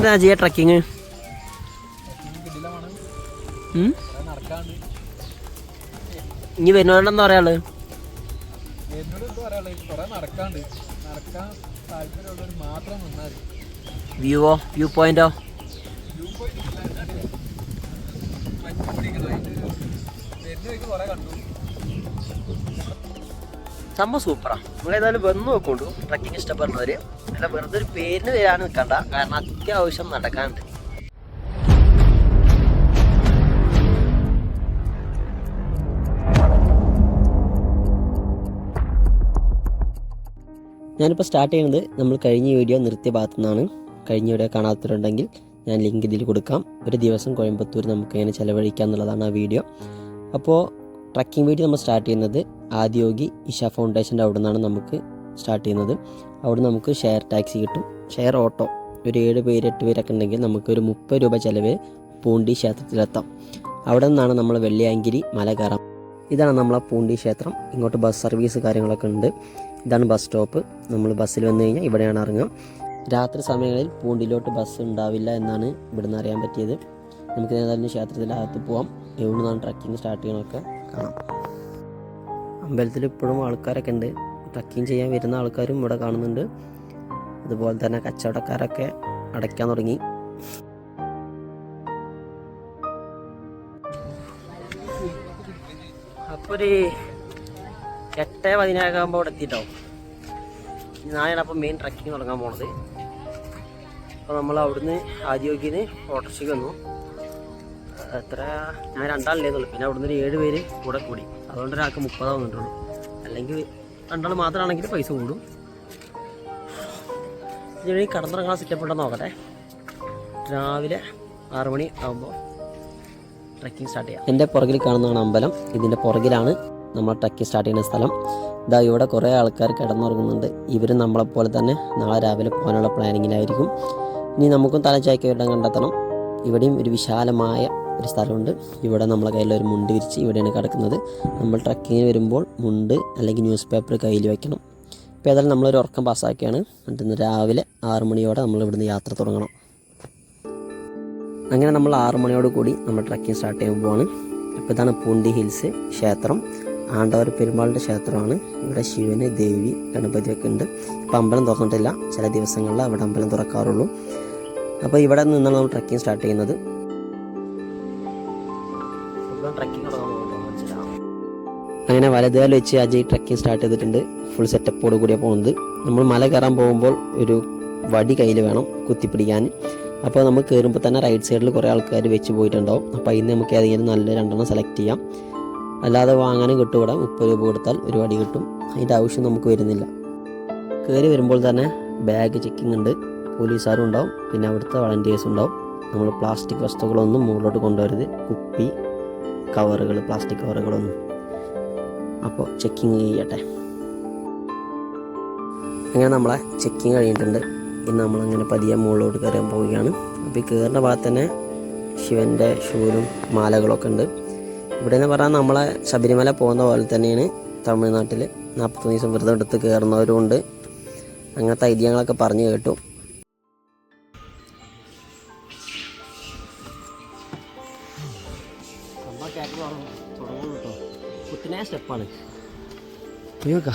എങ്ങനെ ചെയ്യാ ട്രക്കിങ്? ഇനി വരുന്നവരോടെന്താ പറയാൾ വ്യൂവോ വ്യൂ പോയിന്റോ വ്യൂ സംഭവം സൂപ്പറാണ് നിങ്ങൾ ഏതായാലും വന്ന് നോക്കൊണ്ടു ട്രക്കിങ് ഇഷ്ടപ്പെടുന്നവര്. അല്ല വെറുതെ ഒരു പേരിന് വരാൻ നിൽക്കണ്ട. കാരണം അത്യാവശ്യം നടക്കാനുണ്ട്. ഞാനിപ്പോൾ സ്റ്റാർട്ട് ചെയ്യുന്നത് നമ്മൾ കഴിഞ്ഞ വീഡിയോ നിർത്തിയ ഭാഗത്തു നിന്നാണ് കഴിഞ്ഞ വീഡിയോ കാണാത്തവരുണ്ടെങ്കിൽ ഞാൻ ലിങ്ക് ഇതിൽ കൊടുക്കാം. ഒരു ദിവസം കോയമ്പത്തൂർ നമുക്ക് എങ്ങനെ ചിലവഴിക്കാം എന്നുള്ളതാണ് ആ വീഡിയോ അപ്പോൾ ട്രക്കിംഗ് വീഡിയോ നമ്മൾ സ്റ്റാർട്ട് ചെയ്യുന്നത് ആദ്യോഗി ഇഷ ഫൗണ്ടേഷന്റെ അവിടെ നിന്നാണ് നമുക്ക് സ്റ്റാർട്ട് ചെയ്യുന്നത്. അവിടെ നമുക്ക് ഷെയർ ടാക്സി കിട്ടും. ഷെയർ ഓട്ടോ ഒരു ഏഴ് പേര് എട്ട് പേരൊക്കെ ഉണ്ടെങ്കിൽ നമുക്കൊരു മുപ്പത് രൂപ ചിലവ് പൂണ്ടി ക്ഷേത്രത്തിലെത്താം. അവിടെ നിന്നാണ് നമ്മൾ വെള്ളിയാങ്കിരി മല കയറാം. ഇതാണ് നമ്മളെ പൂണ്ടി ക്ഷേത്രം. ഇങ്ങോട്ട് ബസ് സർവീസ് കാര്യങ്ങളൊക്കെ ഉണ്ട്. ഇതാണ് ബസ് സ്റ്റോപ്പ് നമ്മൾ ബസ്സിൽ വന്നു കഴിഞ്ഞാൽ ഇവിടെയാണ് ഇറങ്ങുക. രാത്രി സമയങ്ങളിൽ പൂണ്ടിയിലോട്ട് ബസ് ഉണ്ടാവില്ല എന്നാണ് ഇവിടുന്ന് അറിയാൻ പറ്റിയത്. നമുക്ക് ഏതായാലും ക്ഷേത്രത്തിനകത്ത് പോവാം. എവിടെ നിന്നാണ് ട്രക്കിംഗ് സ്റ്റാർട്ട് ചെയ്യണമൊക്കെ കാണാം. അമ്പലത്തിൽ ഇപ്പോഴും ആൾക്കാരൊക്കെ ഉണ്ട്. ട്രക്കിംഗ് ചെയ്യാൻ വരുന്ന ആൾക്കാരും ഇവിടെ കാണുന്നുണ്ട്. അതുപോലെ തന്നെ കച്ചവടക്കാരൊക്കെ അടയ്ക്കാൻ തുടങ്ങി. അപ്പോൾ ഒരു എട്ട് പതിനാകാകുമ്പോൾ ഇവിടെ എത്തിയിട്ടാവും നാളെയാണ് അപ്പോൾ മെയിൻ ട്രക്കിങ് തുടങ്ങാൻ പോണത്. അപ്പോൾ നമ്മൾ അവിടുന്ന് ആദ്യോഗിന്ന് ഓട്ടോറിക്ഷയ്ക്ക് വന്നു. എത്ര? ഞാൻ രണ്ടാളില്ലേന്നുള്ളൂ പിന്നെ അവിടുന്ന് ഒരു ഏഴ് പേര് കൂടെ കൂടി. അതുകൊണ്ട് ഒരാൾക്ക് മുപ്പതാവുന്നുണ്ടോ അല്ലെങ്കിൽ രണ്ടാൾ മാത്രമാണെങ്കിൽ പൈസ കൂടും. ഇതിന് കടന്നിറങ്ങാൻ സെറ്റപ്പ് ഉണ്ടെന്ന് നോക്കട്ടെ. രാവിലെ ആറ് മണി ആകുമ്പോൾ ട്രക്കിംഗ് സ്റ്റാർട്ട് ചെയ്യാം. എന്റെ പുറകിൽ കാണുന്നതാണ് അമ്പലം. ഇതിന്റെ പുറകിലാണ് നമ്മൾ ട്രക്കിംഗ് സ്റ്റാർട്ട് ചെയ്യുന്ന സ്ഥലം. ഇതാ ഇവിടെ കുറേ ആൾക്കാർ കിടന്നുറങ്ങുന്നുണ്ട്. ഇവരും നമ്മളെപ്പോലെ തന്നെ നാളെ രാവിലെ പോകാനുള്ള പ്ലാനിങ്ങിലായിരിക്കും ഇനി നമുക്കും തലച്ചായ്ക്ക് ഇടം കണ്ടെത്തണം. ഇവിടെയും ഒരു വിശാലമായ ഒരു സ്ഥലമുണ്ട്. ഇവിടെ നമ്മളെ കയ്യിൽ ഒരു മുണ്ട് വിരിച്ച് ഇവിടെയാണ് കിടക്കുന്നത്. നമ്മൾ ട്രക്കിങ്ങിന് വരുമ്പോൾ മുണ്ട് അല്ലെങ്കിൽ ന്യൂസ് പേപ്പർ കയ്യിൽ വയ്ക്കണം ഇപ്പോൾ ഏതായാലും നമ്മളൊരു ഉറക്കം പാസ്സാക്കിയാണ്. എന്നിട്ട് രാവിലെ ആറ് മണിയോടെ നമ്മൾ ഇവിടുന്ന് യാത്ര തുടങ്ങണം. അങ്ങനെ നമ്മൾ ആറ് മണിയോട് കൂടി നമ്മൾ ട്രക്കിംഗ് സ്റ്റാർട്ട് ചെയ്യാൻ പോവാണ്. ഇതാണ് പൂണ്ടി ഹിൽസ് ക്ഷേത്രം. ആണ്ടവർ പെരുമാളിന്റെ ക്ഷേത്രമാണ്. ഇവിടെ ശിവന് ദേവി ഗണപതിയൊക്കെ ഉണ്ട്. ഇപ്പം അമ്പലം തുറന്നിട്ടില്ല. ചില ദിവസങ്ങളിൽ അവിടെ അമ്പലം തുറക്കാറുള്ളൂ. അപ്പോൾ ഇവിടെ നിന്നാണ് നമ്മൾ ട്രക്കിംഗ് സ്റ്റാർട്ട് ചെയ്യുന്നത്. അങ്ങനെ വലതുകാൽ വെച്ച് അജയ് ട്രക്കിംഗ് സ്റ്റാർട്ട് ചെയ്തിട്ടുണ്ട്. ഫുൾ സെറ്റപ്പോട് കൂടിയാണ് പോകുന്നത്. നമ്മൾ മല കയറാൻ പോകുമ്പോൾ ഒരു വടി കയ്യിൽ വേണം കുത്തിപ്പിടിക്കാൻ. അപ്പോൾ നമ്മൾ കയറുമ്പോൾ തന്നെ റൈറ്റ് സൈഡിൽ കുറേ ആൾക്കാർ വെച്ച് പോയിട്ടുണ്ടാവും. അപ്പോൾ അതിന് നമുക്ക് ഏതെങ്കിലും നല്ല രണ്ടെണ്ണം സെലക്ട് ചെയ്യാം. അല്ലാതെ വാങ്ങാനും കിട്ടും ഇവിടെ. മുപ്പത് രൂപ കൊടുത്താൽ ഒരു വടി കിട്ടും. അതിന്റെ ആവശ്യം നമുക്ക് വരുന്നില്ല. കയറി വരുമ്പോൾ തന്നെ ബാഗ് ചെക്കിംഗ് ഉണ്ട്. പോലീസുകാരും ഉണ്ടാവും. പിന്നെ അവിടുത്തെ വളണ്ടിയേഴ്സ് ഉണ്ടാവും. നമ്മൾ പ്ലാസ്റ്റിക് വസ്തുക്കളൊന്നും മുകളിലോട്ട് കൊണ്ടുവരുത് കുപ്പി കവറുകൾ പ്ലാസ്റ്റിക് കവറുകളൊന്നും. അപ്പോൾ ചെക്കിങ് ചെയ്യട്ടെ. അങ്ങനെ നമ്മളെ ചെക്കിങ് കഴിഞ്ഞിട്ടുണ്ട്. ഇനി നമ്മളങ്ങനെ പതിയെ മുകളിലോട്ട് കയറാൻ പോവുകയാണ്. അപ്പോൾ ഈ കയറുന്ന ഭാഗത്ത് തന്നെ ശിവന്റെ ഷൂലും മാലകളൊക്കെ ഉണ്ട്. ഇവിടെ എന്ന് പറഞ്ഞാൽ നമ്മളെ ശബരിമല പോകുന്ന പോലെ തന്നെയാണ് തമിഴ്നാട്ടിൽ നാൽപ്പത്തൊന്ന് ദിവസം വ്രതം എടുത്ത് കയറുന്നവരും ഉണ്ട്. അങ്ങനത്തെ ഐതിഹ്യങ്ങളൊക്കെ പറഞ്ഞു കേട്ടു. അയ്യോക്കാ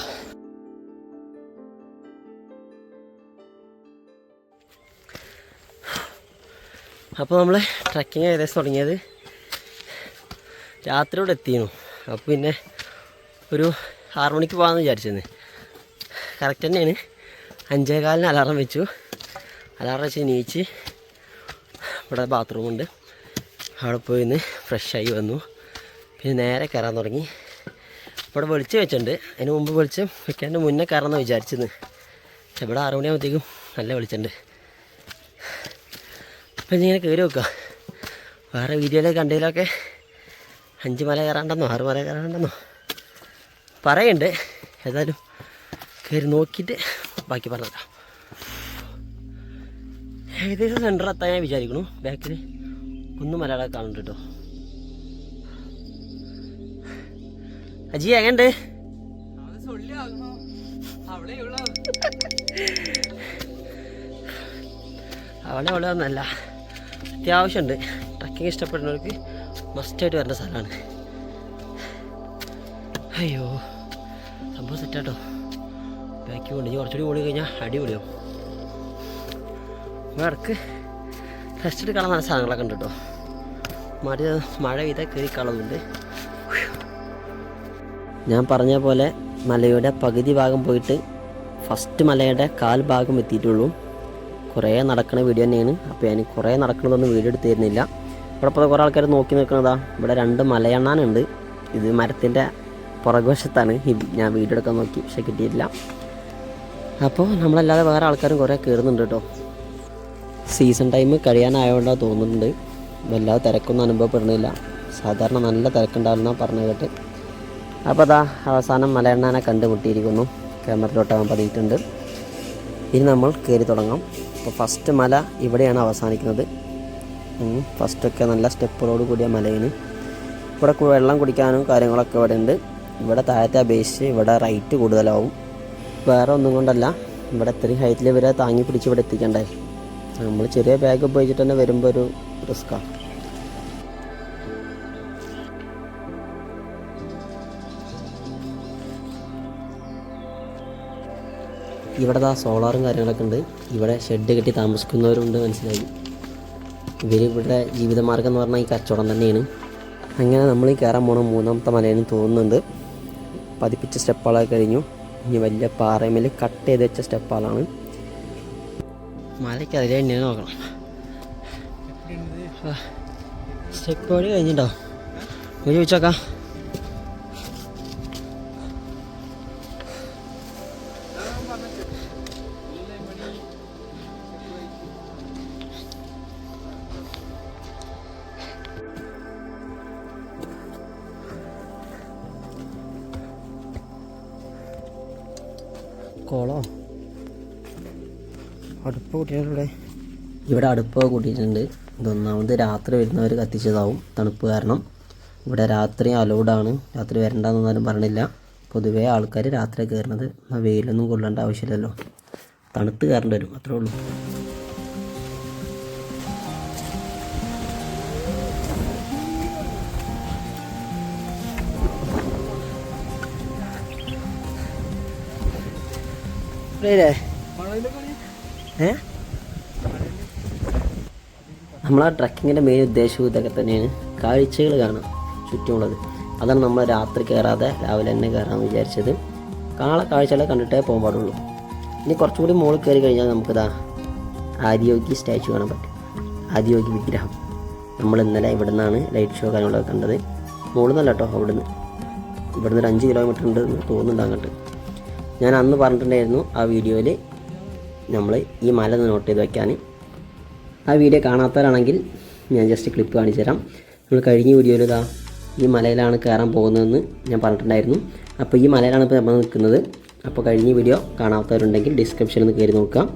അപ്പോൾ നമ്മൾ ട്രക്കിങ് ഏകദേശം തുടങ്ങിയത്. രാത്രിയോടെ എത്തിയിരുന്നു. അപ്പോൾ പിന്നെ ഒരു ആറു മണിക്ക് പോകാമെന്ന് വിചാരിച്ചിരുന്നു. കറക്റ്റ് തന്നെയാണ്. അഞ്ചേകാലിന് അലാറം വെച്ചു. അലാറം വെച്ച് നീച്ച് ഇവിടെ ബാത്റൂമുണ്ട് അവിടെ പോയി നിന്ന് ഫ്രഷായി വന്നു. പിന്നെ നേരെ കയറാൻ തുടങ്ങി. ഇവിടെ വെളിച്ചം വെച്ചിട്ടുണ്ട്. അതിന് മുമ്പ് വെളിച്ചം വെക്കാന്റെ മുന്നേ കയറണമെന്ന് വിചാരിച്ചിരുന്നു. പക്ഷെ ഇവിടെ ആറ് മണിയാകുമ്പോഴത്തേക്കും നല്ല വെളിച്ചമുണ്ട്. അപ്പം ഇങ്ങനെ കയറി വെക്കുക വേറെ വീഡിയോയിലൊക്കെ കണ്ടതിലൊക്കെ അഞ്ച് മല കയറാണ്ടെന്നോ ആറ് മല കയറാണ്ടെന്നോ? പറയുന്നുണ്ട് ഏതായാലും കയറി നോക്കിയിട്ട് ബാക്കി പറഞ്ഞതാ. ഏകദേശം സെന്റർ എത്താൻ ഞാൻ വിചാരിക്കണു ബാക്കിൽ ഒന്നും മലയാളം കാണുന്നുണ്ട് കേട്ടോ. അജി എങ്ങണ്ട് അവളെ അവിടെ ഒന്നല്ല അത്യാവശ്യമുണ്ട്. ട്രക്കിംഗ് ഇഷ്ടപ്പെടുന്നവർക്ക് മസ്റ്റായിട്ട് വരേണ്ട സ്ഥലമാണ്. അയ്യോ സംഭവം സെറ്റാട്ടോ ബാക്കി കൊണ്ട് ഇനി കുറച്ചുകൂടി ഓടി കഴിഞ്ഞാൽ അടിപൊളിയാവും. ഇടയ്ക്ക് റെസ്റ്റ് എടുക്കാനുള്ള നല്ല സാധനങ്ങളൊക്കെ ഉണ്ട് കേട്ടോ. മഴ മഴ പെയ്താൽ കയറി കളവുണ്ട് ഞാൻ പറഞ്ഞ പോലെ മലയുടെ പകുതി ഭാഗം പോയിട്ട് ഫസ്റ്റ് മലയുടെ കാൽ ഭാഗം എത്തിയിട്ടുള്ളൂ. കുറേ നടക്കുന്ന വീഡിയോ തന്നെയാണ്. അപ്പോൾ ഞാൻ കുറേ നടക്കണതൊന്നും വീഡിയോ എടുത്ത് തരുന്നില്ല. ഇവിടെ ഇപ്പോൾ കുറേ ആൾക്കാർ നോക്കി നിൽക്കുന്നതാ ഇവിടെ രണ്ട് മലയണ്ണാനുണ്ട്. ഇത് മരത്തിന്റെ പുറകുവശത്താണ്. ഞാൻ വീഡിയോ എടുക്കാൻ നോക്കി പക്ഷെ കിട്ടിയിട്ടില്ല. അപ്പോൾ നമ്മളല്ലാതെ വേറെ ആൾക്കാരും കുറേ കയറുന്നുണ്ട് കേട്ടോ. സീസൺ ടൈം കഴിയാനായതുകൊണ്ടാണ് തോന്നുന്നുണ്ട്. വല്ലാതെ തിരക്കൊന്നും അനുഭവപ്പെടുന്നില്ല. സാധാരണ നല്ല തിരക്കുണ്ടാവുന്ന പറഞ്ഞു കേട്ട്. അപ്പോൾ അതാ അവസാനം മലയണ്ണാനെ കണ്ടുമുട്ടിയിരിക്കുന്നു. ക്യാമറയിലോട്ടാകാൻ പതിയിട്ടുണ്ട്. ഇനി നമ്മൾ കയറി തുടങ്ങാം. അപ്പോൾ ഫസ്റ്റ് മല ഇവിടെയാണ് അവസാനിക്കുന്നത്. ഫസ്റ്റൊക്കെ നല്ല സ്റ്റെപ്പുകളോട് കൂടിയ മലയാണ് ഇവിടെ വെള്ളം കുടിക്കാനും കാര്യങ്ങളൊക്കെ ഇവിടെ ഉണ്ട്. ഇവിടെ താഴത്തെ അപേക്ഷിച്ച് ഇവിടെ റൈറ്റ് കൂടുതലാവും. വേറെ ഒന്നും കൊണ്ടല്ല. ഇവിടെ ഇത്രയും ഹൈറ്റിൽ ഇവരെ താങ്ങി പിടിച്ച് ഇവിടെ എത്തിക്കണ്ടേ. നമ്മൾ ചെറിയ ബാഗ് ഉപയോഗിച്ചിട്ട് തന്നെ വരുമ്പോൾ ഒരു റിസ്ക്കാണ് ഇവിടെ ആ സോളാറും കാര്യങ്ങളൊക്കെ ഉണ്ട്. ഇവിടെ ഷെഡ് കെട്ടി താമസിക്കുന്നവരുണ്ട് മനസ്സിലായി. ഇവർ ഇവിടെ ജീവിതമാർഗം എന്ന് പറഞ്ഞാൽ ഈ കച്ചവടം തന്നെയാണ്. അങ്ങനെ നമ്മൾ ഈ കയറാൻ പോണ മൂന്നാമത്തെ മലയെന്ന് തോന്നുന്നുണ്ട്. പതിപ്പിച്ച സ്റ്റെപ്പുകളൊക്കെ കഴിഞ്ഞു. ഇനി വലിയ പാറയമേൽ കട്ട് ചെയ്ത് വെച്ച സ്റ്റെപ്പുകളാണ് മലയ്ക്ക് അതിലേ തന്നെ നോക്കണം. സ്റ്റെപ്പ് വഴി കഴിഞ്ഞിട്ടോ? ഒരു ചോദിച്ചോക്കാം. കോളോ അടുപ്പ് കൂട്ടിയിട്ടുണ്ട്. ഇവിടെ അടുപ്പ് കൂട്ടിയിട്ടുണ്ട്. ഇതൊന്നാമത് രാത്രി വരുന്നവർ കത്തിച്ചതാവും. തണുപ്പ് കാരണം. ഇവിടെ രാത്രി അലൗഡാണ് രാത്രി വരണ്ടെന്നൊന്നും പറഞ്ഞില്ല. പൊതുവേ ആൾക്കാർ രാത്രി കയറുന്നത്. വെയിലൊന്നും കൊള്ളേണ്ട ആവശ്യമില്ലല്ലോ. തണുത്ത് കയറേണ്ടി വരും. അത്രേ ഉള്ളൂ. ആണെങ്കിൽ ഏ? നമ്മളാ ട്രക്കിങ്ങിന്റെ മെയിൻ ഉദ്ദേശവും ഇതൊക്കെ തന്നെയാണ്. കാഴ്ചകൾ കാണാം ചുറ്റുമുള്ളത്. അതാണ് നമ്മൾ രാത്രി കയറാതെ രാവിലെ തന്നെ കയറാമെന്ന് വിചാരിച്ചത്. കാള കാഴ്ചകളെ കണ്ടിട്ടേ പോകാൻ പാടുള്ളൂ. ഇനി കുറച്ചും കൂടി മുകളിൽ കയറി കഴിഞ്ഞാൽ നമുക്കിതാ ആദിയോഗി സ്റ്റാച്ചു കാണാൻ പറ്റും. ആദിയോഗി വിഗ്രഹം. നമ്മൾ ഇന്നലെ ഇവിടെ നിന്നാണ് ലൈറ്റ് ഷോ കാര്യങ്ങളൊക്കെ കണ്ടത്. മുകളിൽ നിന്നല്ല കേട്ടോ അവിടുന്ന്. ഇവിടുന്ന് ഒരു അഞ്ച് കിലോമീറ്റർ ഉണ്ട് എന്ന് തോന്നുന്നുണ്ട് അങ്ങോട്ട്. ഞാൻ അന്ന് പറഞ്ഞിട്ടുണ്ടായിരുന്നു ആ വീഡിയോയിൽ നമ്മൾ ഈ മല നോട്ട് ചെയ്ത് വയ്ക്കാൻ ആ വീഡിയോ കാണാത്തവരാണെങ്കിൽ ഞാൻ ജസ്റ്റ് ക്ലിപ്പ് കാണിച്ചു തരാം. നമ്മൾ കഴിഞ്ഞ വീഡിയോയിൽ ഇതാ ഈ മലയിലാണ് കയറാൻ പോകുന്നതെന്ന് ഞാൻ പറഞ്ഞിട്ടുണ്ടായിരുന്നു. അപ്പോൾ ഈ മലയിലാണ് ഇപ്പോൾ നമ്മൾ നിൽക്കുന്നത്. അപ്പോൾ കഴിഞ്ഞ വീഡിയോ കാണാത്തവരുണ്ടെങ്കിൽ ഡിസ്ക്രിപ്ഷനിൽ നിന്ന് കയറി നോക്കാം.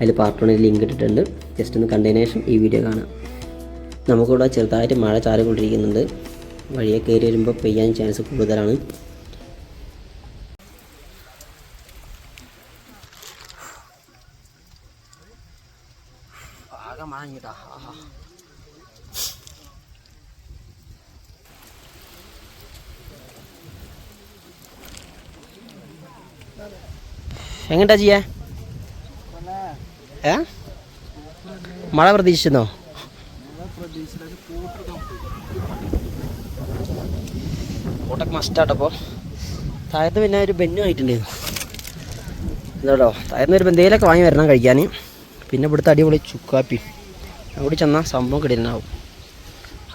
അതിൽ പാർട്ട് വണ്ണിൽ ലിങ്ക് ഇട്ടിട്ടുണ്ട്. ജസ്റ്റ് ഒന്ന് കണ്ടതിന് ശേഷം ഈ വീഡിയോ കാണാം. നമുക്കിവിടെ ചെറുതായിട്ട് മഴ ചാറിക്കൊണ്ടിരിക്കുന്നുണ്ട്. വഴിയെ കയറി വരുമ്പോൾ പെയ്യാൻ ചാൻസ് കൂടുതലാണ്. ആകെ മാങ്ങിട്ടാ എങ്ങട്ടാ ചെയ്യാ? ഏ? മഴ പ്രതീക്ഷിച്ചെന്നോ? കൂട്ടൊക്കെ മസ്റ്റാട്ടപ്പോൾ താഴത്ത് പിന്നെ ഒരു ബെന്നു ആയിട്ടുണ്ടായിരുന്നു എന്താടോ താഴത്തുനിന്ന് ഒരു എന്തെങ്കിലുമൊക്കെ വാങ്ങി വരണം കഴിക്കാൻ പിന്നെ ഇവിടുത്തെ അടിപൊളി ചുക്കാപ്പി. അവിടെ ചെന്നാൽ സംഭവം കിടനാവും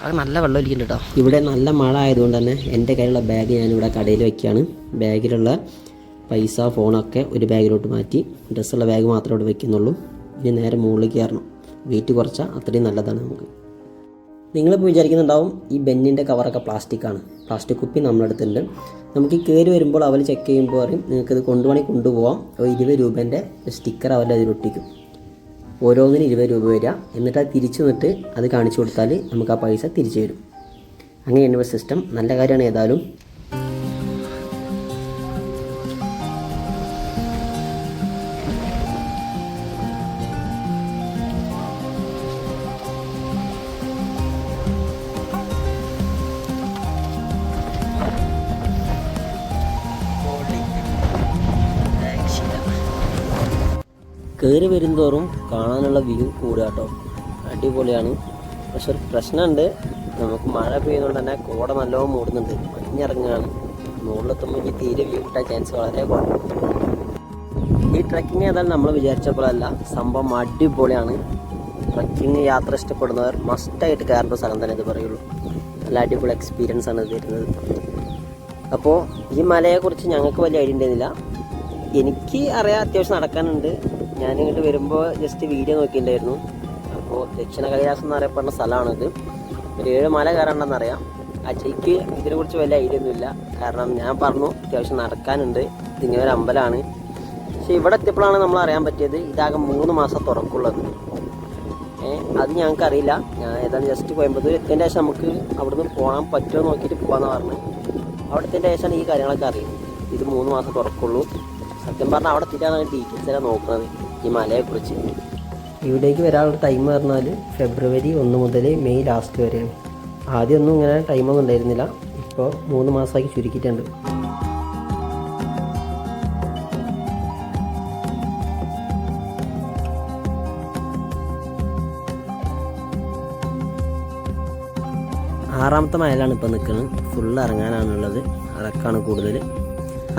അത് നല്ല വെള്ളം ഒലിക്കുന്നുണ്ട് കേട്ടോ ഇവിടെ നല്ല മഴ ആയതുകൊണ്ട് തന്നെ എന്റെ കയ്യിലുള്ള ബാഗ് ഞാനിവിടെ കടയിൽ വെക്കുകയാണ്. ബാഗിലുള്ള പൈസ ഫോണൊക്കെ ഒരു ബാഗിലോട്ട് മാറ്റി ഡ്രസ്സുള്ള ബാഗ് മാത്രമേ ഇവിടെ വെക്കുന്നുള്ളൂ. ഇനി നേരെ മുകളിലേക്ക് കയറണം. വെയിറ്റ് കുറച്ചാൽ അത്രയും നല്ലതാണ് നമുക്ക്. നിങ്ങളിപ്പോൾ വിചാരിക്കുന്നുണ്ടാവും ഈ ബെന്നിന്റെ കവറൊക്കെ പ്ലാസ്റ്റിക്കാണ് പ്ലാസ്റ്റിക് കുപ്പി അടുത്തുണ്ട് നമുക്ക് ഈ കയറി വരുമ്പോൾ അവർ ചെക്ക് ചെയ്യുമ്പോൾ പറയും നിങ്ങൾക്ക് ഇത് കൊണ്ടുപോകണമെങ്കിൽ കൊണ്ടുപോകാം ഒരു ഇരുപത് രൂപേന്റെ സ്റ്റിക്കർ അവരുടെ അതിലൊട്ടിക്കും ഓരോന്നിനും ഇരുപത് രൂപ വരിക. എന്നിട്ട് അത് തിരിച്ചു നിന്നിട്ട് അത് കാണിച്ചു കൊടുത്താൽ നമുക്ക് ആ പൈസ തിരിച്ചു തരും അങ്ങനെയാണ് സിസ്റ്റം നല്ല കാര്യമാണ്. ഏതായാലും കയറി വരുന്നതോറും കാണാനുള്ള വ്യൂ കൂടുക കേട്ടോ അടിപൊളിയാണ്. പക്ഷെ ഒരു പ്രശ്നമുണ്ട്. നമുക്ക് മഴ പെയ്യുന്നതുകൊണ്ട് തന്നെ കോട നല്ലോണം മൂടുന്നുണ്ട്. മഞ്ഞിറങ്ങുകയാണ്. മുകളിലെത്തുമ്പോൾ എനിക്ക് തീരെ വ്യൂ കിട്ടാൻ ചാൻസ് വളരെ കുറവാണ്. ഈ ട്രക്കിംഗ് ഏതായാലും നമ്മൾ വിചാരിച്ച പോലെയല്ല സംഭവം അടിപൊളിയാണ്. ട്രക്കിംഗ് യാത്ര ഇഷ്ടപ്പെടുന്നവർ മസ്റ്റായിട്ട് കയറേണ്ട സ്ഥലം തന്നെ ഇത് പറയുള്ളൂ. നല്ല അടിപൊളി എക്സ്പീരിയൻസ് ആണ് ഇത് തരുന്നത്. അപ്പോൾ ഈ മലയെക്കുറിച്ച് ഞങ്ങൾക്ക് വലിയ ഐഡിയ ഉണ്ടായിരുന്നില്ല. എനിക്ക് അറിയാം അത്യാവശ്യം നടക്കാനുണ്ട്. ഞാൻ ഇങ്ങോട്ട് വരുമ്പോൾ ജസ്റ്റ് വീഡിയോ നോക്കിയിട്ടുണ്ടായിരുന്നു. അപ്പോൾ ദക്ഷിണ കൈലാസം എന്ന് അറിയപ്പെടുന്ന സ്ഥലമാണിത്. ഒരു ഏഴ് മല കയറണ്ടെന്നറിയാം അജയ്ക്ക് ഇതിനെക്കുറിച്ച് വലിയ ഐഡിയ ഒന്നുമില്ല കാരണം ഞാൻ പറഞ്ഞു അത്യാവശ്യം നടക്കാനുണ്ട്. ഇതിങ്ങനെ ഒരു അമ്പലമാണ്. പക്ഷെ ഇവിടെ എത്തിയപ്പോഴാണ് നമ്മൾ അറിയാൻ പറ്റിയത് ഇതാകെ മൂന്ന് മാസം തുറക്കുള്ളത്. അത് ഞങ്ങൾക്ക് അറിയില്ല. ഞാൻ ഏതാണ്ട് ജസ്റ്റ് കോയമ്പത്തൂർ എത്തിയതിന്റെ ശേഷം നമുക്ക് അവിടുന്ന് പോകാൻ പറ്റുമോ നോക്കിയിട്ട് പോകാമെന്ന് പറഞ്ഞു അവിടെ എത്തിയതിന്റെ ശേഷമാണ് ഈ കാര്യങ്ങളൊക്കെ അറിയുന്നത്. ഇത് മൂന്ന് മാസം തുറക്കുള്ളൂ. സത്യം പറഞ്ഞാൽ അവിടെ എത്തിയിട്ടാണ് ഡീറ്റെയിൽസ് എല്ലാം നോക്കുന്നത്. ഈ മലയെക്കുറിച്ച് ഇവിടേക്ക് വരാനുള്ള ടൈം പറഞ്ഞാൽ ഫെബ്രുവരി ഒന്ന് മുതൽ മെയ് ലാസ്റ്റ് വരെയാണ്. ആദ്യമൊന്നും ഇങ്ങനെ ടൈമൊന്നും ഉണ്ടായിരുന്നില്ല. ഇപ്പോൾ മൂന്ന് മാസമാക്കി ചുരുക്കിയിട്ടുണ്ട്. ആറാമത്തെ മയിലാണ് ഇപ്പോൾ നിൽക്കുന്നത് ഫുള്ള് ഇറങ്ങാനാണുള്ളത്. അതൊക്കെയാണ് കൂടുതൽ.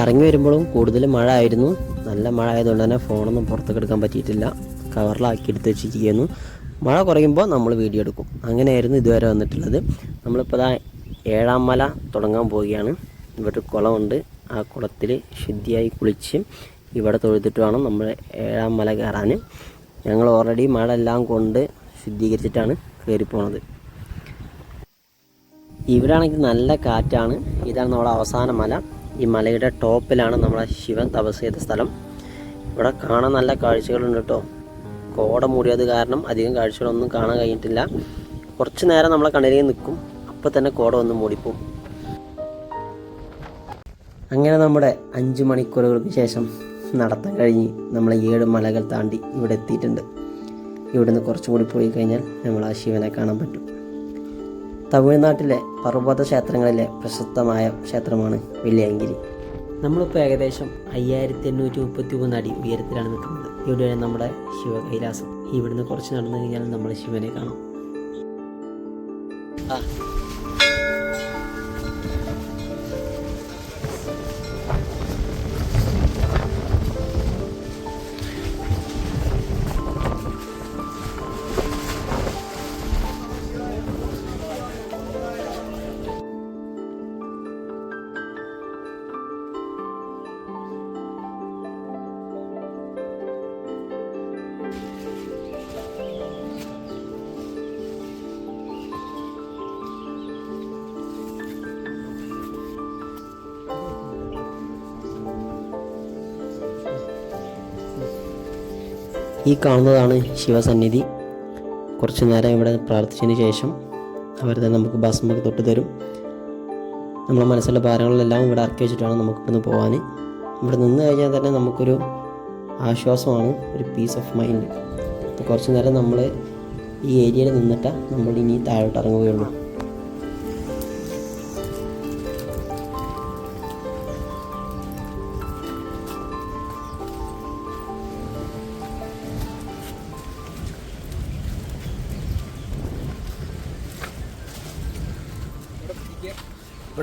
ഇറങ്ങി വരുമ്പോഴും കൂടുതൽ മഴ ആയിരുന്നു. നല്ല മഴ ആയതുകൊണ്ട് തന്നെ ഫോണൊന്നും പുറത്തേക്ക് എടുക്കാൻ പറ്റിയിട്ടില്ല. കവറിലാക്കി എടുത്ത് വെച്ചിരിക്കുന്നു. മഴ കുറയുമ്പോൾ നമ്മൾ വീഡിയോ എടുക്കും. അങ്ങനെയായിരുന്നു ഇതുവരെ വന്നിട്ടുള്ളത്. നമ്മളിപ്പോൾ ദാ ഏഴാം മല തുടങ്ങാൻ പോവുകയാണ്. ഇവിടെ കുളമുണ്ട്. ആ കുളത്തിൽ ശുദ്ധിയായി കുളിച്ച് ഇവിടെ തൊഴുതിട്ട് വേണം നമ്മൾ ഏഴാം മല കയറാൻ. ഞങ്ങൾ ഓൾറെഡി മഴ എല്ലാം കൊണ്ട് ശുദ്ധീകരിച്ചിട്ടാണ് കയറി പോണത് ഇവിടെ ആണെങ്കിൽ നല്ല കാറ്റാണ്. ഇതാണ് നമ്മുടെ അവസാന മല. ഈ മലയുടെ ടോപ്പിലാണ് നമ്മളെ ശിവൻ തപസ് ചെയ്ത സ്ഥലം. ഇവിടെ കാണാൻ നല്ല കാഴ്ചകളുണ്ട് കേട്ടോ. കോട മൂടിയത് കാരണം അധികം കാഴ്ചകളൊന്നും കാണാൻ കഴിഞ്ഞിട്ടില്ല. കുറച്ച് നേരം നമ്മളെ കണ്ണിലേക്ക് നിൽക്കും. അപ്പോൾ തന്നെ കോട ഒന്ന് മൂടിപ്പോവും. അങ്ങനെ നമ്മുടെ അഞ്ച് മണിക്കൂറുകൾക്ക് ശേഷം നടത്തം കഴിഞ്ഞ് നമ്മൾ ഏഴ് മലകൾ താണ്ടി ഇവിടെ എത്തിയിട്ടുണ്ട്. ഇവിടുന്ന് കുറച്ചുകൂടി പോയി കഴിഞ്ഞാൽ നമ്മൾ ആ ശിവനെ കാണാൻ പറ്റും. തമിഴ്നാട്ടിലെ പർവത ക്ഷേത്രങ്ങളിലെ പ്രശസ്തമായ ക്ഷേത്രമാണ് വെള്ളിയങ്കിരി. നമ്മളിപ്പോൾ ഏകദേശം അയ്യായിരത്തി എണ്ണൂറ്റി മുപ്പത്തി മൂന്ന് അടി ഉയരത്തിലാണ് നിൽക്കുന്നത്. ഇവിടെയാണ് നമ്മുടെ ശിവ കൈലാസം ഇവിടുന്ന് കുറച്ച് നടന്നു കഴിഞ്ഞാൽ നമ്മൾ ശിവനെ കാണാം. ആ ഈ കാണുന്നതാണ് ശിവസന്നിധി. കുറച്ച് നേരം ഇവിടെ പ്രാർത്ഥിച്ചതിന് ശേഷം അവർ തന്നെ നമുക്ക് ഭസ്മൊക്കെ തൊട്ട് തരും. നമ്മുടെ മനസ്സിലെ ഭാരങ്ങളെല്ലാം ഇവിടെ ഇറക്കി വെച്ചിട്ടാണ് നമുക്ക് ഇവിടുന്ന് പോകാൻ ഇവിടെ നിന്ന് കഴിഞ്ഞാൽ തന്നെ നമുക്കൊരു ആശ്വാസമാണ് ഒരു പീസ് ഓഫ് മൈൻഡ് കുറച്ചു നേരം നമ്മൾ ഈ ഏരിയയിൽ നിന്നിട്ട് നമ്മൾ ഇനി താഴോട്ട് ഇറങ്ങുകയുള്ളൂ.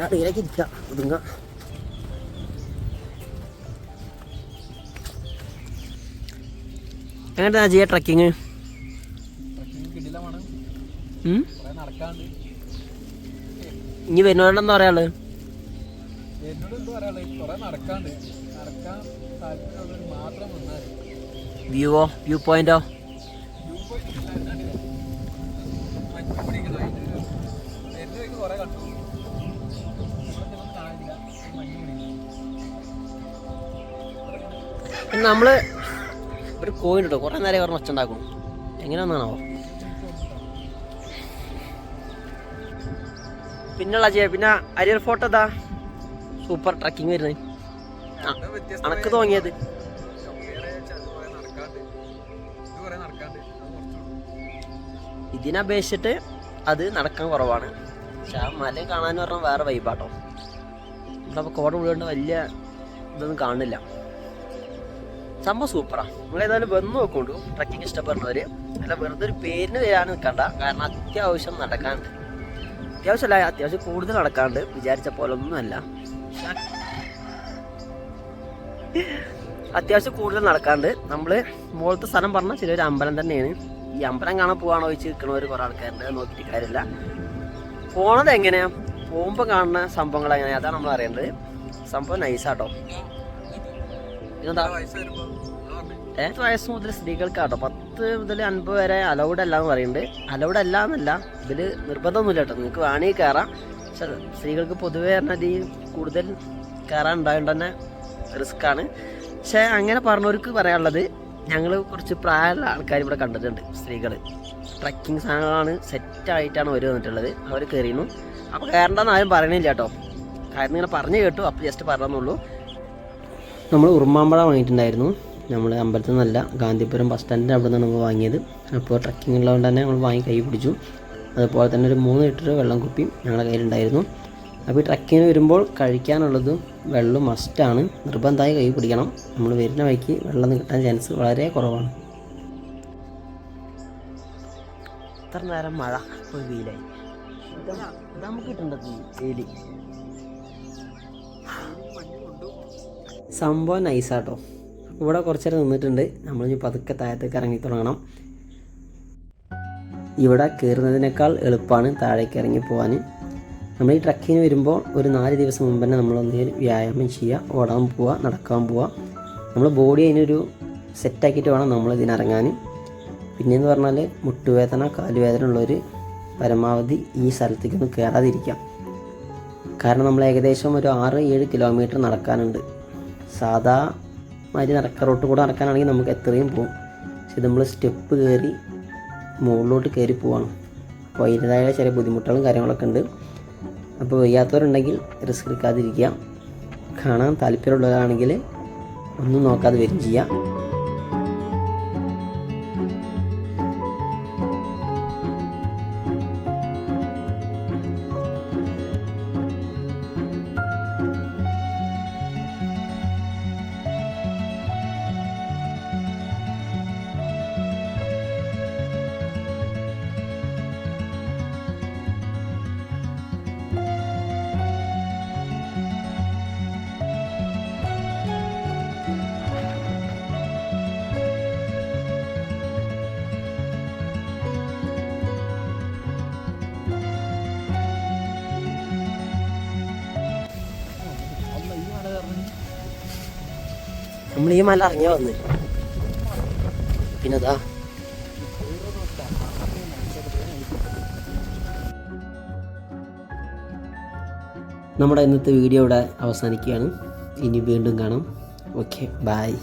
അടിയിലേക്ക് ഇരിക്കുക lagi എങ്ങനെയാ ചെയ്യാ ട്രക്കിങ് ഇനി പറയാൾ എന്നോട് എന്ത് വന്നാൽ വ്യൂവോ വ്യൂ പോയിന്റോ കുറെ കണ്ടു നമ്മൾ ഒരു കോയിൻ ഇട്ടോ. കുറേ നേരം പറഞ്ഞ ഒച്ച ഉണ്ടാക്കും എങ്ങനെയാണെന്നാണോ പിന്നുള്ള ചെയ്യാ. പിന്നെ അരിയർ ഫോട്ടോ എന്താ? സൂപ്പർ ട്രക്കിംഗ് വരുന്നത് അണക്ക് കുറച്ചുള്ളൂ ഇതിനപേക്ഷിച്ചിട്ട് അത് നടക്കാൻ കുറവാണ്. പക്ഷെ ആ മല കാണാൻ പറഞ്ഞാൽ വേറെ വൈബാട്ടോ അപ്പോൾ കോട ഉള്ളതുകൊണ്ട് വലിയ ഇതൊന്നും കാണില്ല സംഭവം സൂപ്പറാണ് നിങ്ങൾ ഏതായാലും വന്ന് നോക്കൊണ്ടു ട്രക്കിംഗ് ഇഷ്ടപ്പെടുന്നവര്. അല്ല വെറുതെ ഒരു പേരിന് വരാൻ നിൽക്കണ്ട. കാരണം അത്യാവശ്യം നടക്കാണ്ട് അത്യാവശ്യമല്ല അത്യാവശ്യം കൂടുതൽ നടക്കാണ്ട് വിചാരിച്ച പോലെ ഒന്നുമല്ല. അത്യാവശ്യം കൂടുതൽ നടക്കാണ്ട് നമ്മൾ മുകളിലത്തെ സ്ഥലം പറഞ്ഞാൽ ചെറിയൊരു അമ്പലം തന്നെയാണ്. ഈ അമ്പലം കാണാൻ പോവാണോ വെച്ച് നിൽക്കണവർ കുറേ ആൾക്കാരുണ്ട്. നോക്കിയിട്ട് കാര്യമില്ല. പോണത് എങ്ങനെയാ പോകുമ്പോൾ കാണുന്ന സംഭവങ്ങൾ എങ്ങനെയാ അതാണ് നമ്മൾ അറിയേണ്ടത്. സംഭവം നൈസാട്ടോ വരുമ്പോ? പത്ത് വയസ്സ് മുതൽ സ്ത്രീകൾക്കാട്ടോ? പത്ത് മുതൽ അൻപത് വരെ അലൗഡ് അല്ല എന്ന് പറയുന്നുണ്ട്. അലൗഡ് അല്ല എന്നല്ല ഇതിൽ നിർബന്ധമൊന്നുമില്ല കേട്ടോ. നിങ്ങൾക്ക് വേണമെങ്കിൽ കയറാം പക്ഷെ സ്ത്രീകൾക്ക് പൊതുവേ പറഞ്ഞാൽ ഈ കൂടുതൽ കയറാൻ ഉണ്ടായതുകൊണ്ട് തന്നെ റിസ്ക് ആണ്. പക്ഷെ അങ്ങനെ പറഞ്ഞവർക്ക് പറയാനുള്ളത് ഞങ്ങൾ കുറച്ച് പ്രായമുള്ള ആൾക്കാർ ഇവിടെ കണ്ടിട്ടുണ്ട് സ്ത്രീകൾ ട്രക്കിംഗ് സാധനങ്ങളാണ് സെറ്റായിട്ടാണ് അവർ വന്നിട്ടുള്ളത്. അവർ കയറിയിരുന്നു അപ്പോൾ കയറേണ്ടെന്ന് ആരും പറയണില്ല കേട്ടോ. കാരണം ഇങ്ങനെ പറഞ്ഞു കേട്ടു. അപ്പോൾ ജസ്റ്റ് പറഞ്ഞെന്നുള്ളൂ. നമ്മൾ ഉറുമാമ്പഴ വാങ്ങിയിട്ടുണ്ടായിരുന്നു. നമ്മൾ അമ്പലത്തിൽ നിന്നല്ല ഗാന്ധിപുരം ബസ് സ്റ്റാൻഡിന്റെ അവിടെ നിന്നാണ് നമ്മൾ വാങ്ങിയത്. അപ്പോൾ ട്രക്കിംഗ് ഉള്ളതുകൊണ്ട് തന്നെ നമ്മൾ വാങ്ങി കൈ പിടിച്ചു. അതുപോലെ തന്നെ ഒരു മൂന്ന് ലിറ്റർ വെള്ളം കുപ്പിയും ഞങ്ങളുടെ കയ്യിലുണ്ടായിരുന്നു. അപ്പോൾ ഈ ട്രക്കിങ്ങിന് വരുമ്പോൾ കഴിക്കാനുള്ളത് വെള്ളം മസ്റ്റാണ് നിർബന്ധമായി കൈ പിടിക്കണം. നമ്മൾ വരുന്ന വഴിക്ക് വെള്ളം കിട്ടാൻ ചാൻസ് വളരെ കുറവാണ്. ഇത്ര നേരം മഴ ഇപ്പോൾ വെയിലായി. നമുക്ക് കിട്ടേണ്ടത് വെയിൽ സംഭവം നൈസാട്ടോ. ഇവിടെ കുറച്ച് നേരം നിന്നിട്ടുണ്ട്. നമ്മളിനി പതുക്കെ താഴത്തേക്ക് ഇറങ്ങി തുടങ്ങണം. ഇവിടെ കയറുന്നതിനേക്കാൾ എളുപ്പമാണ് താഴേക്ക് ഇറങ്ങി പോകാൻ നമ്മൾ ഈ ട്രക്കിങ്ങിന് വരുമ്പോൾ ഒരു നാല് ദിവസം മുമ്പ് തന്നെ നമ്മൾ ഒന്നുകിൽ വ്യായാമം ചെയ്യുക ഓടാൻ പോവുക നടക്കാൻ പോവുക. നമ്മൾ ബോഡി അതിനൊരു സെറ്റാക്കിയിട്ട് വേണം നമ്മൾ ഇതിനിറങ്ങാൻ പിന്നെയെന്ന് പറഞ്ഞാൽ മുട്ടുവേദന കാലുവേദന ഉള്ളവർ പരമാവധി ഈ സ്ഥലത്തേക്കൊന്നും കയറാതിരിക്കാം കാരണം നമ്മൾ ഏകദേശം ഒരു ആറ് ഏഴ് കിലോമീറ്റർ നടക്കാനുണ്ട്. സാധാ മാതിരി നടക്ക റോട്ട് കൂടെ നടക്കാനാണെങ്കിൽ നമുക്ക് എത്രയും പോകും പക്ഷെ നമ്മൾ സ്റ്റെപ്പ് കയറി മുകളിലോട്ട് കയറി പോവാണ്. അപ്പോൾ അതിന്റെതായ ചില ബുദ്ധിമുട്ടുകളും കാര്യങ്ങളൊക്കെ ഉണ്ട്. അപ്പോൾ വയ്യാത്തവരുണ്ടെങ്കിൽ റിസ്ക് എടുക്കാതിരിക്കുക. കാണാൻ താല്പര്യമുള്ളവരാണെങ്കിൽ ഒന്നും നോക്കാതെ വരും ചെയ്യാം. നമ്മൾ ഈ മല ഇറങ്ങിയ വന്ന്. പിന്നെതാ? നമ്മുടെ ഇന്നത്തെ വീഡിയോ ഇവിടെ അവസാനിക്കുകയാണ്. ഇനി വീണ്ടും കാണാം. Okay bye